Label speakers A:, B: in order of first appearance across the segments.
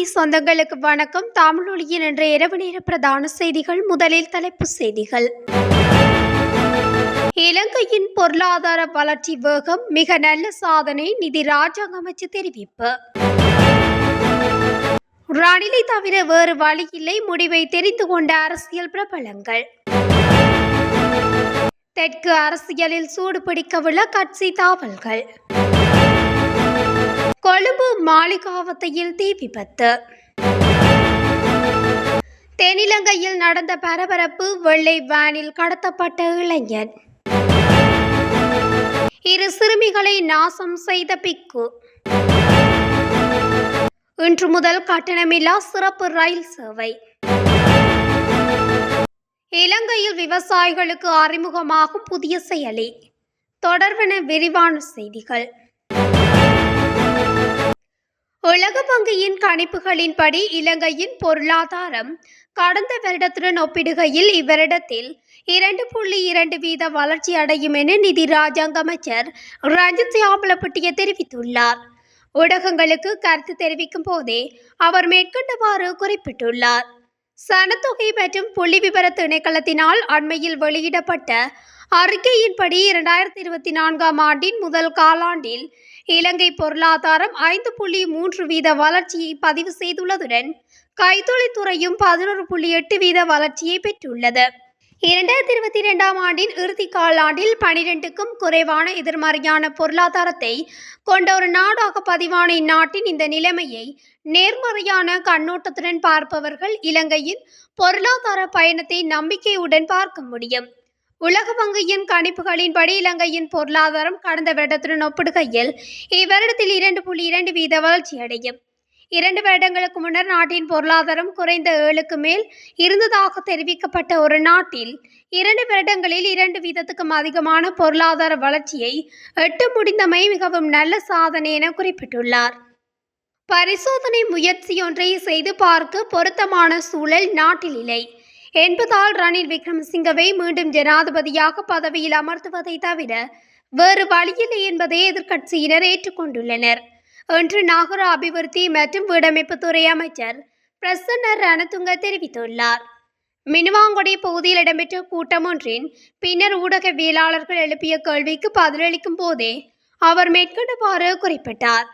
A: மாலை சொந்தங்களுக்கு வணக்கம். தமிழொலியின் என்ற இரவு நேர பிரதான செய்திகள். முதலில் தலைப்புச் செய்திகள். இலங்கையின் பொருளாதார வளர்ச்சி வேகம் மிக நல்ல சாதனை நிதி ராஜாங்க அமைச்சு தெரிவிப்பு. ரணிலை தவிர வேறு வழியில்லை முடிவை தெரிந்து கொண்ட அரசியல் பிரபலங்கள். தெற்கு அரசியலில் சூடு பிடிக்கவுள்ள கட்சி தாவல்கள். கொழும்பு மாளிகாவத்தையில் தீ விபத்து. தென்னிலங்கையில் நடந்த பரபரப்பு வெள்ளை வேனில் கடத்தப்பட்ட இளைஞன். இரு சிறுமிகளை நாசம் செய்த பிக்கு. இன்று முதல் கட்டணமில்லா சிறப்பு ரயில் சேவை. இலங்கையில் விவசாயிகளுக்கு அறிமுகமாகும் புதிய செயலி. தொடர்பென விரிவான செய்திகள். உலக வங்கியின் கணிப்புகளின்படி இலங்கையின் பொருளாதாரம் கடந்த வருடத்துடன் ஒப்பிடுகையில் இவ்வருடத்தில் இரண்டு புள்ளி இரண்டு வீத வளர்ச்சி அடையும் என நிதி ராஜாங்க அமைச்சர் ரஞ்சித் சியாமலப்பட்டிய தெரிவித்துள்ளார். ஊடகங்களுக்கு கருத்து தெரிவிக்கும் போதே அவர் மேற்கண்டவாறு குறிப்பிட்டுள்ளார். சனத்தொகை மற்றும் புள்ளி விவர திணைக்களத்தினால் அண்மையில் வெளியிடப்பட்ட அறிக்கையின்படி இரண்டாயிரத்தி இருபத்தி நான்காம் ஆண்டின் முதல் காலாண்டில் இலங்கை பொருளாதாரம் ஐந்து புள்ளி மூன்று வீத வளர்ச்சியை பதிவு செய்துள்ளதுடன் கைத்தொழில்துறையும் பதினொரு புள்ளி எட்டு வீத வளர்ச்சியை பெற்றுள்ளது. இரண்டாயிரத்தி இருபத்தி இரண்டாம் ஆண்டின் இறுதி காலாண்டில் பனிரெண்டுக்கும் குறைவான எதிர்மறையான பொருளாதாரத்தை கொண்ட ஒரு நாடாக பதிவான இந்நாட்டின் இந்த நிலைமையை நேர்மறையான கண்ணோட்டத்துடன் பார்ப்பவர்கள் இலங்கையின் பொருளாதார பயணத்தை நம்பிக்கையுடன் பார்க்க முடியும். உலக வங்கியின் கணிப்புகளின்படி இலங்கையின் பொருளாதாரம் கடந்த வருடத்துடன் ஒப்பிடுகையில் இவ்வருடத்தில் இரண்டு புள்ளி இரண்டு வீத வளர்ச்சி அடையும். இரண்டு வருடங்களுக்கு முன்னர் நாட்டின் பொருளாதாரம் குறைந்த ஏழுக்கு மேல் இருந்ததாக தெரிவிக்கப்பட்ட ஒரு நாட்டில் இரண்டு வருடங்களில் இரண்டு வீதத்துக்கும் அதிகமான பொருளாதார வளர்ச்சியை எட்டு முடிந்தமை மிகவும் நல்ல சாதனை என குறிப்பிட்டுள்ளார். பரிசோதனை முயற்சியொன்றை செய்து பார்க்க பொருத்தமான சூழல் நாட்டில் இல்லை. என்பதால் ரணில் விக்ரமசிங்கவை மீண்டும் ஜனாதிபதியாக பதவியில் அமர்த்துவதை தவிர வேறு வழியில்லை என்பதை எதிர்க்கட்சியினர் ஏற்றுக்கொண்டுள்ளனர். என்று நகர அபிவிருத்தி மற்றும் வீடமைப்புத்துறை அமைச்சர் பிரசன்ன ரணதுங்க தெரிவித்துள்ளார். மினுவாங்குடி பகுதியில் இடம்பெற்ற கூட்டம் ஒன்றின் பின்னர் ஊடகவியலாளர்கள் எழுப்பிய கேள்விக்கு பதிலளிக்கும் போதே அவர் மேற்கண்டவாறு குறிப்பிட்டார்.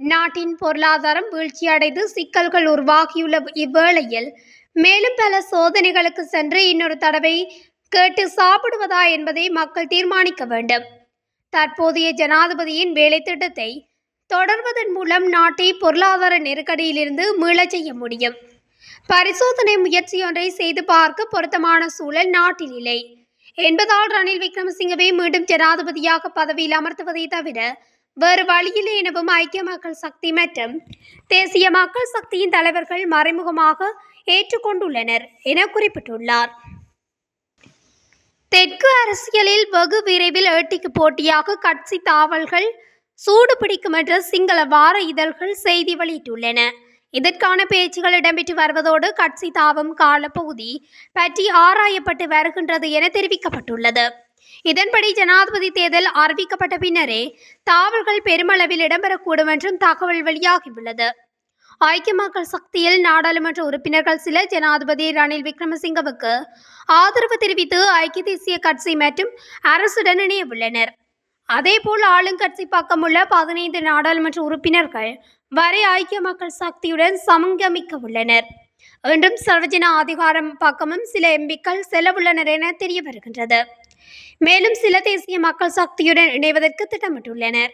A: நாட்டின் பொருளாதாரம் வீழ்ச்சியடைந்து சிக்கல்கள் உருவாகியுள்ள இவ்வேளையில் மேலும் பல சோதனைகளுக்கு சென்று இன்னொரு தடவை கேட்டு சாப்பிடுவதா என்பதை மக்கள் தீர்மானிக்க வேண்டும். தற்போதைய ஜனாதிபதியின் வேலை திட்டத்தை தொடர்வதன் மூலம் நாட்டை பொருளாதார நெருக்கடியிலிருந்து மீளச் செய்ய முடியும். பரிசோதனை முயற்சியொன்றை செய்து பார்க்க பொருத்தமான சூழல் நாட்டில் இல்லை. என்பதால் ரணில் விக்ரமசிங்கவை மீண்டும் ஜனாதிபதியாக பதவியில் அமர்த்துவதை தவிர வேறு வழியிலே எனவும் ஐக்கிய மக்கள் சக்தி மற்றும் தேசிய மக்கள் சக்தியின் தலைவர்கள் மறைமுகமாக ஏற்றுக்கொண்டுள்ளனர் என குறிப்பிட்டுள்ளார். தெற்கு அரசியலில் வெகு விரைவில் ஏட்டிக்கு போட்டியாக கட்சி தாவல்கள் சூடு பிடிக்கும் என்ற சிங்கள வார இதழ்கள் செய்தி வெளியிட்டுள்ளன. இதற்கான பேச்சுகள் இடம்பெற்று வருவதோடு கட்சி தாவம் காலப்பகுதி பற்றி ஆராயப்பட்டு வருகின்றது என தெரிவிக்கப்பட்டுள்ளது. இதன்படி ஜனாதிபதி தேர்தல் அறிவிக்கப்பட்ட பின்னரே தாவல்கள் பெருமளவில் இடம்பெறக்கூடும் என்றும் தகவல் வெளியாகியுள்ளது. ஐக்கிய மக்கள் சக்தியில் நாடாளுமன்ற உறுப்பினர்கள் சில ஜனாதிபதி ரணில் விக்ரமசிங்கவுக்கு ஆதரவு தெரிவித்து ஐக்கிய தேசிய கட்சி மற்றும் அரசுடன் இணையவுள்ளனர். அதேபோல் ஆளுங்கட்சி பக்கமுள்ள பதினைந்து நாடாளுமன்ற உறுப்பினர்கள் வரை ஐக்கிய மக்கள் சக்தியுடன் சமங்கமிக்க உள்ளனர் என்றும் சர்வஜன அதிகாரம் பக்கமும் சில எம்பிக்கள் செல்லவுள்ளனர் என தெரிய வருகின்றது மேலும் சில தேசிய மக்கள் சக்தியுடன் இணைவதற்கு திட்டமிட்டுள்ளனர்.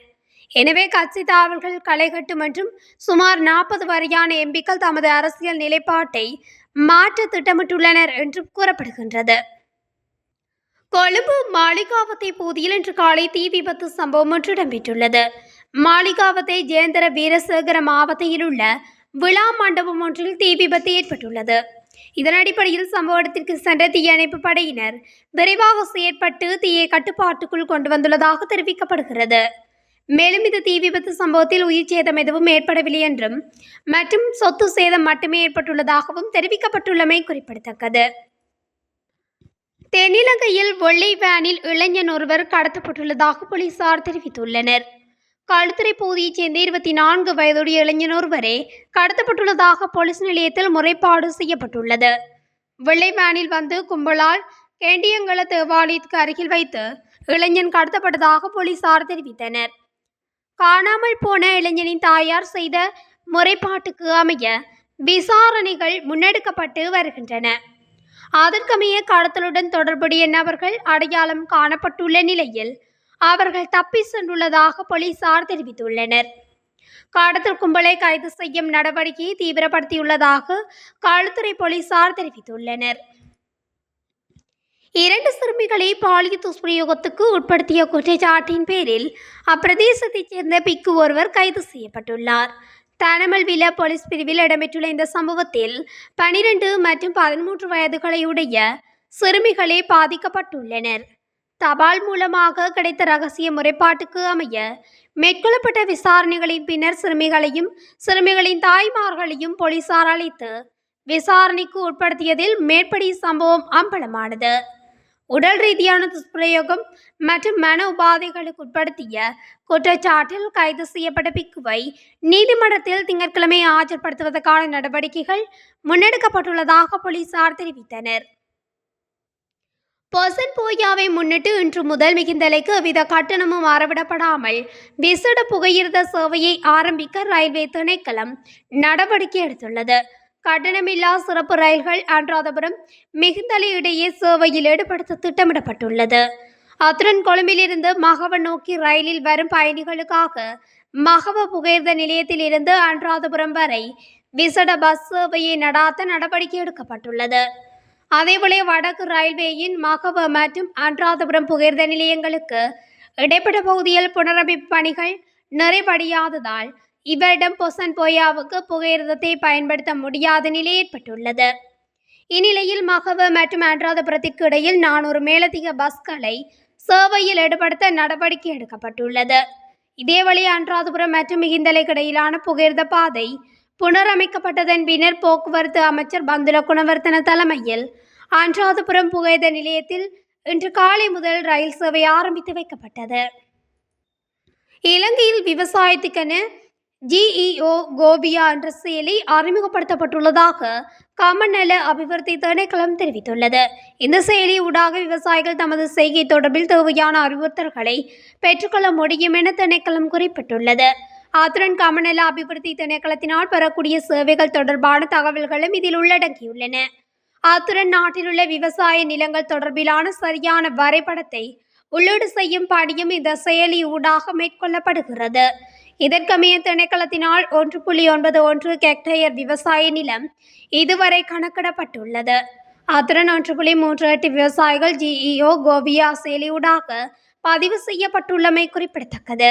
A: எனவே கட்சி தாவல்கள் களைகட்டும் என்றும் சுமார் நாற்பது வரையான எம்பிக்கள் தமது அரசியல் நிலைப்பாட்டை மாற்ற திட்டமிட்டுள்ளனர் என்றும் கூறப்படுகின்றது. கொழும்பு மாளிகாவத்தை பகுதியில் இன்று காலை தீ விபத்து சம்பவம் ஒன்று இடம்பெற்றுள்ளது. மாளிகாவத்தை ஜெயந்தர வீரசேகர மாவட்டத்தில் உள்ள விழா மண்டபம் ஒன்றில் தீ விபத்து ஏற்பட்டுள்ளது. இதன் அடிப்படையில் சம்பவ இடத்திற்கு சென்ற தீயணைப்பு படையினர் விரைவாக செயற்பட்டு தீயை கட்டுப்பாட்டுக்குள் கொண்டு வந்துள்ளதாக தெரிவிக்கப்படுகிறது. மேலும் இந்த தீ விபத்து சம்பவத்தில் உயிர் சேதம் எதுவும் ஏற்படவில்லை என்றும் மற்றும் சொத்து சேதம் மட்டுமே ஏற்பட்டுள்ளதாகவும் தெரிவிக்கப்பட்டுள்ளமை குறிப்பிடத்தக்கது. தென்னிலங்கையில் வெள்ளை வேனில் இளைஞன் ஒருவர் கடத்தப்பட்டுள்ளதாக போலீசார் தெரிவித்துள்ளனர். களுத்துறை பகுதியைச் சேர்ந்த இருபத்தி நான்கு வயதுடைய இளைஞன் ஒருவரே கடத்தப்பட்டுள்ளதாக போலீஸ் நிலையத்தில் முறைப்பாடு செய்யப்பட்டுள்ளது வெள்ளை வேனில் வந்து கும்பலால் கேண்டியங்கள தேவாலயத்துக்கு அருகில் வைத்து இளைஞன் கடத்தப்பட்டதாக போலீசார் தெரிவித்தனர் காணாமல் போன இளைஞனின் தாயார் செய்த முறைப்பாட்டுக்கு அமைய விசாரணைகள் முன்னெடுக்கப்பட்டு வருகின்றன அதற்கமைய கடத்தலுடன் தொடர்புடைய நபர்கள் அடையாளம் காணப்பட்டுள்ள நிலையில் அவர்கள் தப்பி சென்றுள்ளதாக போலீசார் தெரிவித்துள்ளனர். கடத்தல் கும்பலை கைது செய்யும் நடவடிக்கையை தீவிரப்படுத்தியுள்ளதாக காவல்துறை போலீசார் தெரிவித்துள்ளனர். இரண்டு சிறுமிகளை பாலியல் துஷ்பிரயோகத்துக்கு உட்படுத்திய குற்றச்சாட்டின் பேரில் அப்பிரதேசத்தைச் சேர்ந்த பிக்கு ஒருவர் கைது செய்யப்பட்டுள்ளார். தனமல்வில போலீஸ் பிரிவில் இடம்பெற்றுள்ள இந்த சம்பவத்தில் பனிரெண்டு மற்றும் பதிமூன்று வயதுகளையுடைய சிறுமிகளே பாதிக்கப்பட்டுள்ளனர். தபால் மூலமாக கிடைத்த ரகசிய முறைப்பாட்டுக்கு அமைய மேற்கொள்ளப்பட்ட விசாரணைகளின் பின்னர் சிறுமிகளையும் சிறுமிகளின் தாய்மார்களையும் போலீசார் அழைத்து விசாரணைக்கு உட்படுத்தியதில் மேற்படி சம்பவம் அம்பலமானது. உடல் ரீதியான துஷ்பிரயோகம் மற்றும் மன உபாதைகளுக்கு உட்படுத்திய குற்றச்சாட்டில் கைது செய்யப்பட்ட பிக்குவை நீதிமன்றத்தில் திங்கட்கிழமை ஆஜர்படுத்துவதற்கான நடவடிக்கைகள் முன்னெடுக்கப்பட்டுள்ளதாக போலீசார் தெரிவித்தனர். பொசன் போயாவை முன்னிட்டு இன்று முதல் மிகுந்தலைக்கு எவ்வித கட்டணமும் அறவிடப்படாமல் விசேட புகையிரத சேவையை ஆரம்பிக்க ரயில்வே திணைக்களம் நடவடிக்கை எடுத்துள்ளது. கட்டணமில்லா சிறப்பு ரயில்கள் அன்றாதபுரம் மிகுந்தலை இடையே சேவையில் ஈடுபடுத்த திட்டமிடப்பட்டுள்ளது. அத்துடன் கொழும்பிலிருந்து மகவ நோக்கி ரயிலில் வரும் பயணிகளுக்காக மகவ புகையிரத நிலையத்திலிருந்து அன்றாதபுரம் வரை விசட பஸ் சேவையை நடாத்த நடவடிக்கை எடுக்கப்பட்டுள்ளது. அதேபோல வடக்கு ரயில்வேயின் மகவ மற்றும் அன்றாதபுரம் புகையிரத நிலையங்களுக்கு இடைப்பட்ட பகுதியில் புனரமைப்பு பணிகள் நிறைவடையாததால் இவரிடம் பொசன் போயாவுக்கு புகையிரதத்தை பயன்படுத்த முடியாத நிலை ஏற்பட்டுள்ளது. இந்நிலையில் மகவ மற்றும் அன்றாதபுரத்திற்கு இடையில் நானூறு மேலதிக பஸ்களை சேவையில் ஈடுபடுத்த நடவடிக்கை எடுக்கப்பட்டுள்ளது. இதேவழி அன்றாதபுரம் மற்றும் மிகிந்தலைக்கு இடையிலான புகையிரத பாதை புனரமைக்கப்பட்டதன் பின்னர் போக்குவரத்து அமைச்சர் பந்துல குணவர்த்தன தலைமையில் அன்றாதபுரம் புகைத நிலையத்தில் இன்று காலை முதல் ரயில் சேவை ஆரம்பித்து வைக்கப்பட்டது. இலங்கையில் விவசாயத்துக்கென ஜிஇஓ கோபியா என்ற செயலி அறிமுகப்படுத்தப்பட்டுள்ளதாக கமநல அபிவிருத்தி திணைக்களம் தெரிவித்துள்ளது. இந்த செயலி ஊடாக விவசாயிகள் தமது செய்கை தொடர்பில் தேவையான அறிவுறுத்தல்களை பெற்றுக்கொள்ள முடியும் என திணைக்களம் குறிப்பிட்டுள்ளது. ஆத்திரன் கமநல அபிவிருத்தி திணைக்களத்தினால் பெறக்கூடிய சேவைகள் தொடர்பான தகவல்களும் இதில் உள்ளடங்கியுள்ளன ஆத்திரன் நாட்டில் உள்ள விவசாய நிலங்கள் தொடர்பிலான சரியான வரைபடத்தை உள்ளீடு செய்யும் பணியும் இந்த செயலி ஊடாக மேற்கொள்ளப்படுகிறது. இதற்கமைய திணைக்களத்தினால் ஒன்று புள்ளி ஒன்பது ஒன்று ஹெக்டேயர் விவசாய நிலம் இதுவரை கணக்கிடப்பட்டுள்ளது. அத்துடன் ஒன்று புள்ளி மூன்று எட்டு விவசாயிகள் ஜிஇஓ கோபியா செயலியூடாக பதிவு செய்யப்பட்டுள்ளமை குறிப்பிடத்தக்கது.